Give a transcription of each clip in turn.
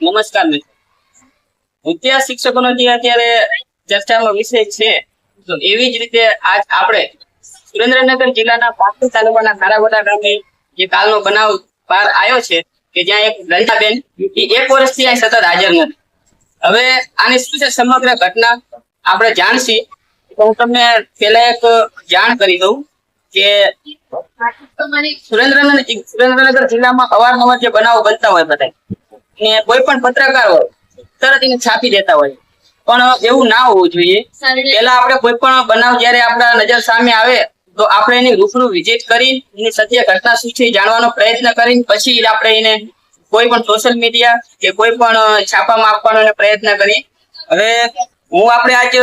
નમસ્કાર મિત્રો. વિદ્યા શિક્ષકોનો જે અત્યારે ચર્ચાનો વિષય છે, તો એવી જ રીતે આજ આપણે સુરેન્દ્રનગર જિલ્લાના પાટણ તાલુકાના ખારાગોડા ગામે જે કાલનો બનાવ બહાર આવ્યો છે, કે જ્યાં એક લલિતાબેન એક વર્ષથી અહીં સતત હાજર નથી. હવે આની શું છે સમગ્ર ઘટના, આપણે જાણશી. તો હું તમને પેલા એક જાણ કરી દઉં કે સુરેન્દ્રનગર સુરેન્દ્રનગર જિલ્લામાં અવારનવાર જે બનાવો બનતા હોય બધા ને કોઈ પણ પત્રકાર હોય તરત એને છાપી દેતા હોય. પણ એવું ના હોવું જોઈએ. પેલા આપણે કોઈ પણ બનાવ જ્યારે આપણા નજર સામે આવે તો આપણે એની રૂબરૂ વિઝિટ કરી એની સત્ય ઘટના શું છે જાણવાનો પ્રયત્ન કરીને પછી આપણે એને કોઈ પણ સોશિયલ મીડિયા કે કોઈ પણ છાપામાં આપવાનો પ્રયત્ન કરી હવે હું આપણે આજ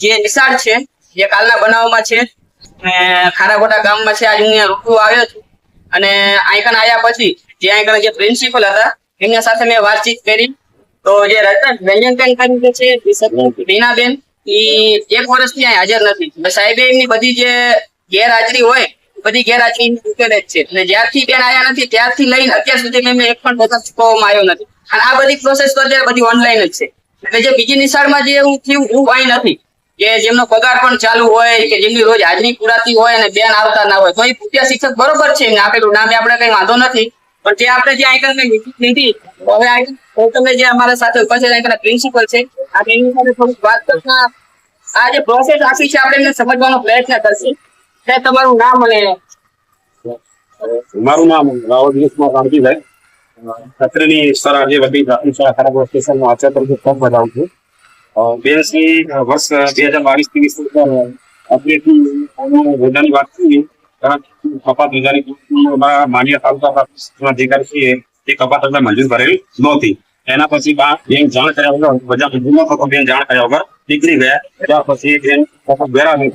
જે નિશાળ છે જે કાલના બનાવમાં છે અને ખારાગોટા ગામમાં છે આજે હું અહીંયા રૂબરૂ આવ્યો છું. અને આઈકન આવ્યા પછી જે આઈકન જે પ્રિન્સિપલ હતા એમના સાથે મેં વાતચીત કરી. તો જે રતન રંજનબેન કરીને છે, એ રીનાબેન ઈ એક વર્ષથી અહીં હાજર નથી. સાહેબે એમની બધી જે ગેરહાજરી હોય બધી ગેરહાજરી ઉકેલે જ છે. અને જ્યારથી બેન આવ્યા નથી, ત્યારથી લઈને અત્યાર સુધી મેં એક પણ બધા ચૂકવવામાં આવ્યો નથી. અને આ બધી પ્રોસેસ તો અત્યારે બધી ઓનલાઈન જ છે. એટલે જે બીજી નિશાળમાં જે હું થયું હું અહીં નથી. કે જેમનો પગાર પણ ચાલુ હોય, કે જેમની રોજ હાજરી પુરાતી હોય અને બેન આવતા ના હોય. તો એ પૂજ્ય શિક્ષક બરોબર છે એમને. આપેલું નામે આપણે કઈ વાંધો નથી. પણ જે આપણે જે આઈકન લીધી તો હવે આઈકન તમે જે અમારા સાથે ઉપસ્થિત આઈકન પ્રિન્સિપલ છે. આ એની સાથે થોડીક વાત કરતા આ જે પ્રોસેસ આપી છે આપણે એમને સમજવાનો પ્રયત્ન કરશે. તે તમારું નામ અને મારું નામ રાવલ દિનેશકુમાર રામજીભાઈ. ખત્રીની શાળા જે વધી પ્રાથમિક શાળા ખરાબ સ્ટેશનનો આચાર્ય તરીકે ફોર્મ ભરાવું છું. અ, વર્ષ બે હજાર બાવીસ ત્રીસ અપડેટની હોદ્દાની વાત કરીએ મંજૂર કરેલ નહોતી એના પછી બા બેન જાણ કર્યા વગર બધા થતો બેંક જાણ કર્યા વગર નીકળી ગયા ત્યાર પછી બેન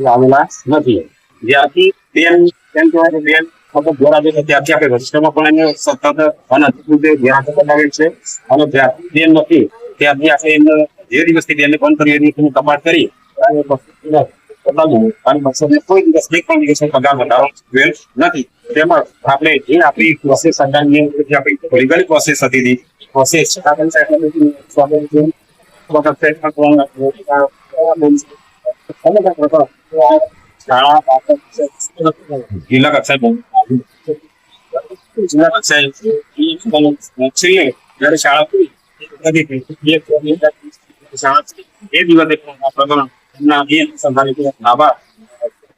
આવેલા નથી જ્યારથી બેન કેમ કહેવાય બેન સતત ત્યારથી આપણે પણ એને સતત અનધિકૃત છે અને નથી ત્યારથી આપણે એમને જે દિવસથી કરી. અને પછી બતાવ્યું અને બસોને કોઈ દિવસ એક પણ દિવસનો પગાર વધારો થયેલ નથી તેમજ આપણે જે આપણી પ્રોસેસ અંગાની જે આપણી લીગલ પ્રોસેસ હતી તી, પ્રોસેસ આપણે સાહેબ સ્વાગત છે વખત છે સમગ્ર પ્રકાર શાળા પાછળ જિલ્લા કક્ષાએ જિલ્લા કક્ષાએ છીએ જ્યારે શાળા પૂરી નથી થઈ. એક શાળા એ દિવસે પણ આ પ્રકરણ એમના બે સંભાળી. આવા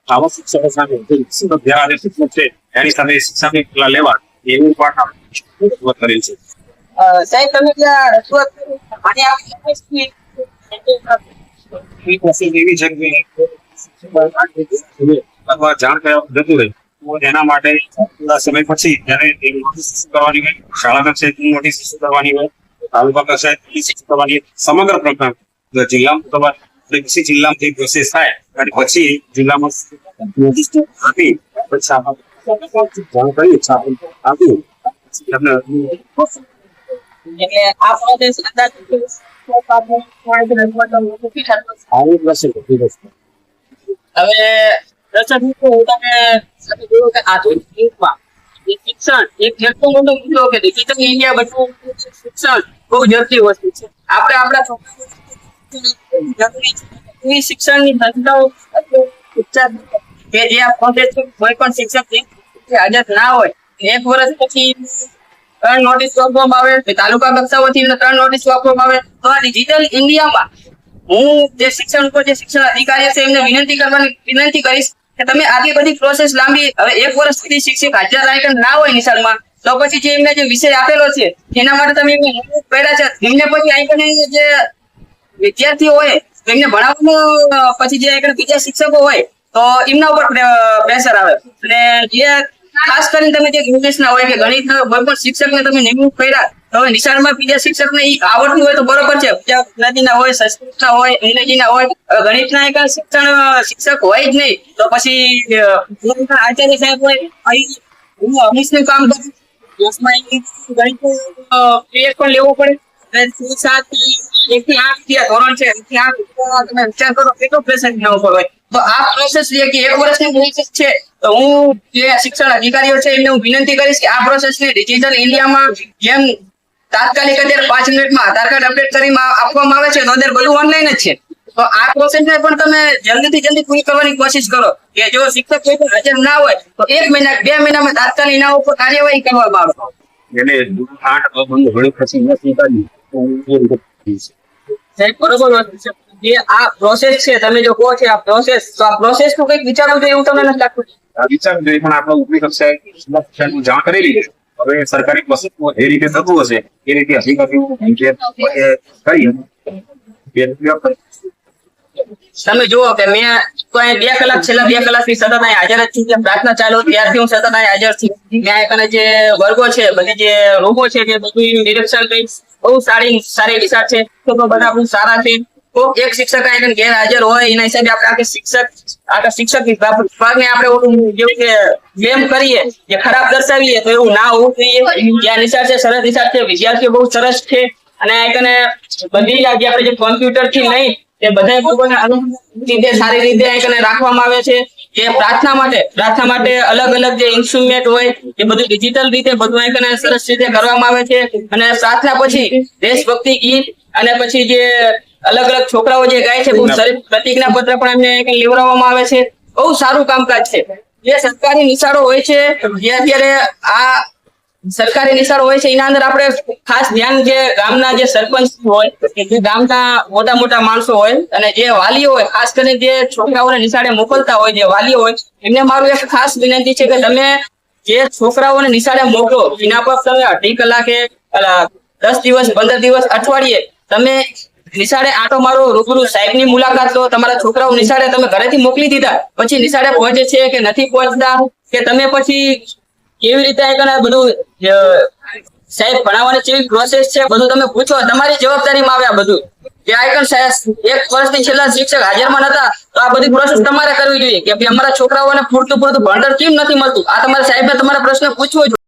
આવા શિક્ષકો સામે શિક્ષક જ્યારે શિક્ષક છે એની સાથે શિક્ષકની પગલાં લેવા એવું પણ રજૂઆત કરેલ છે સાહેબ તમે જ્યાં રજૂઆત આપણે એ પ્રોસેસ એવી છે કે અથવા જાણ કર્યા વગર જતું રહે એના માટે થોડા સમય પછી જ્યારે કરવાની હોય શાળા કક્ષાએ નોટિસ શિક્ષણ કરવાની હોય તાલુકા કક્ષાએ કરવાની. સમગ્ર પ્રોગ્રામ જિલ્લામાં એટલે પછી જિલ્લામાં જે પ્રોસેસ થાય અને પછી જિલ્લામાં આપી પછી શાળા જાણ કરી છાપી આપી. એટલે આ પ્રોસેસ અંદાજ આવી પ્રોસેસ હતી વસ્તુ. હવે દર્શક મિત્રો હું તમને સાથે જોયું કે આધુનિક યુગમાં શિક્ષણ એક એટલો મોટો મુદ્દો કે ડિજિટલ ઇન્ડિયા બનવું શિક્ષણ બહુ જરૂરી વસ્તુ છે. આપણે આપણા છોકરાઓને હું જે શિક્ષણ શિક્ષણ અધિકારી છે એમને વિનંતી કરવાની વિનંતી કરીશ કે તમે આટલી બધી પ્રોસેસ લાંબી, હવે એક વર્ષ સુધી શિક્ષક હાજર આઈકન ના હોય નિશાળમાં, તો પછી જે એમને જે વિષય આપેલો છે, એના માટે તમે એમને છે. એમને પછી આઈકન જે વિદ્યાર્થીઓ હોય એમને ભણાવવાનું પછી જે બીજા શિક્ષકો હોય, તો એમના ઉપર પ્રેશર આવે. અને જે ખાસ કરીને તમે જે ઇંગ્લિશના હોય કે ગણિતના કોઈ પણ શિક્ષકને તમે નિમણૂક કર્યા, તો નિશાળમાં બીજા શિક્ષકને ને આવડતું હોય તો બરોબર છે. બીજા ગુજરાતીના હોય, સંસ્કૃતના હોય અંગ્રેજીના હોય ગણિત ગણિતના એક શિક્ષણ શિક્ષક હોય જ નહીં, તો પછી આચાર્ય સાહેબ હોય હું અમીશનું કામ કરું ઇંગ્લિશ ગણિતનું પણ લેવો પડે. સાત આ ધોરણ છે તો આ પ્રોસેસ જે કે એક વર્ષની તો હું જે શિક્ષણ અધિકારીઓ છે, એમને હું વિનંતી કરીશ કે આ પ્રોસેસને ડિજિટલ ઇન્ડિયામાં જેમ તાત્કાલિક અત્યારે પાંચ મિનિટમાં આધાર કાર્ડ અપડેટ કરી આપવામાં આવે છે તો અત્યારે બધું ઓનલાઈન જ છે. તો આ પ્રોસેસ ને પણ તમે જલ્દીથી જલ્દી પૂરી કરવાની કોશિશ કરો કે જો શિક્ષક કોઈ પણ હાજર ના હોય, તો એક મહિના, બે મહિનામાં તાત્કાલિક એના ઉપર કાર્યવાહી કરવામાં આવે. એટલે આઠ નથી કાઢી તો એ રીતે આ પ્રોસેસ છે, તમે જો કહો છો આ પ્રોસેસ આ પ્રોસેસનું કંઈક વિચારવું જોઈએ એવું તમને નથી લાગતું? આ વિચાર જોઈએ, પણ આપણે ઉપરી કક્ષાએ જાણ કરેલી છે હવે સરકારી વસ્તુ જે રીતે થતું હશે, એ રીતે અધિકારીઓ કરી તમે જુઓ કે મેં કોઈ બે કલાક છેલ્લા બે કલાકથી સતત અહીં હાજર જ છું. પ્રાર્થના ચાલુ ત્યારથી હું સતત અહીં હાજર છું. ત્યાં જે વર્ગો છે, બધી જે રોગો છે તે બધું નિરીક્ષણ કરી, બહુ સારી સારી વિચાર છે. તો બધા બહુ સારા છે. તો એક શિક્ષક અહીં ગેરહાજર હોય, એના હિસાબે આપણે આખે શિક્ષક, આખા શિક્ષક વિભાગને આપણે ઓલું જેવું કે બ્લેમ કરીએ, જે ખરાબ દર્શાવીએ, તો એવું ના હોવું જોઈએ. જ્યાં નિશાળ છે, સરસ નિશાળ છે. વિદ્યાર્થીઓ બહુ સરસ છે. અને કને બધી જ આપણે જે કોમ્પ્યુટરથી લઈ એ બધા લોકોને રીતે સારી રીતે રાખવામાં આવે છે, એ પ્રાર્થના માટે પ્રાર્થના માટે અલગ અલગ જે ઇન્સ્ટ્રુમેન્ટ હોય, એ બધું ડિજિટલ રીતે બધું આ સરસ રીતે કરવામાં આવે છે. અને પ્રાર્થના પછી દેશભક્તિ ગીત અને પછી જે અલગ અલગ છોકરાઓ જે ગાય છે પ્રતિજ્ઞા પત્ર પણ એમને અહીં લેવડાવવામાં આવે છે. બહુ સારું કામકાજ છે. જે સરકારી નિશાળો હોય છે જે અત્યારે આ સરકારી નિશાળો હોય છે, એના અંદર આપણે ખાસ ધ્યાન જે ગામના જે સરપંચ હોય જે ગામના મોટા મોટા માણસો હોય, અને જે વાલીઓ હોય, ખાસ કરીને જે છોકરાઓને નિશાળે મોકલતા હોય, જે વાલીઓ હોય, એમને મારું એક ખાસ વિનંતી છે કે તમે જે છોકરાઓને નિશાળે મોકલો, એના પર તમે અઢી કલાકે દસ દિવસ, પંદર દિવસ અઠવાડિયે તમે નિશાળે આટો મારો, રૂબરૂ સાહેબની મુલાકાત લો, તમારા છોકરાઓ નિશાળે તમે ઘરેથી મોકલી દીધા, પછી નિશાળે પહોંચે છે કે નથી પહોંચતા, કે તમે પછી કેવી રીતે આ બધું સાહેબ ભણાવવાની કેવી પ્રોસેસ છે, બધું તમે પૂછો. તમારી જવાબદારીમાં આવે આ બધું. કે આઈકન સાહેબ એક વર્ષથી છેલ્લા શિક્ષક હાજરમાં નતા, તો આ બધી પ્રોસેસ તમારે કરવી જોઈએ. કે ભાઈ અમારા છોકરાઓને પૂરતું પૂરતું ભણતર કેમ નથી મળતું? આ તમારા સાહેબને તમારા પ્રશ્ન પૂછવો જોઈએ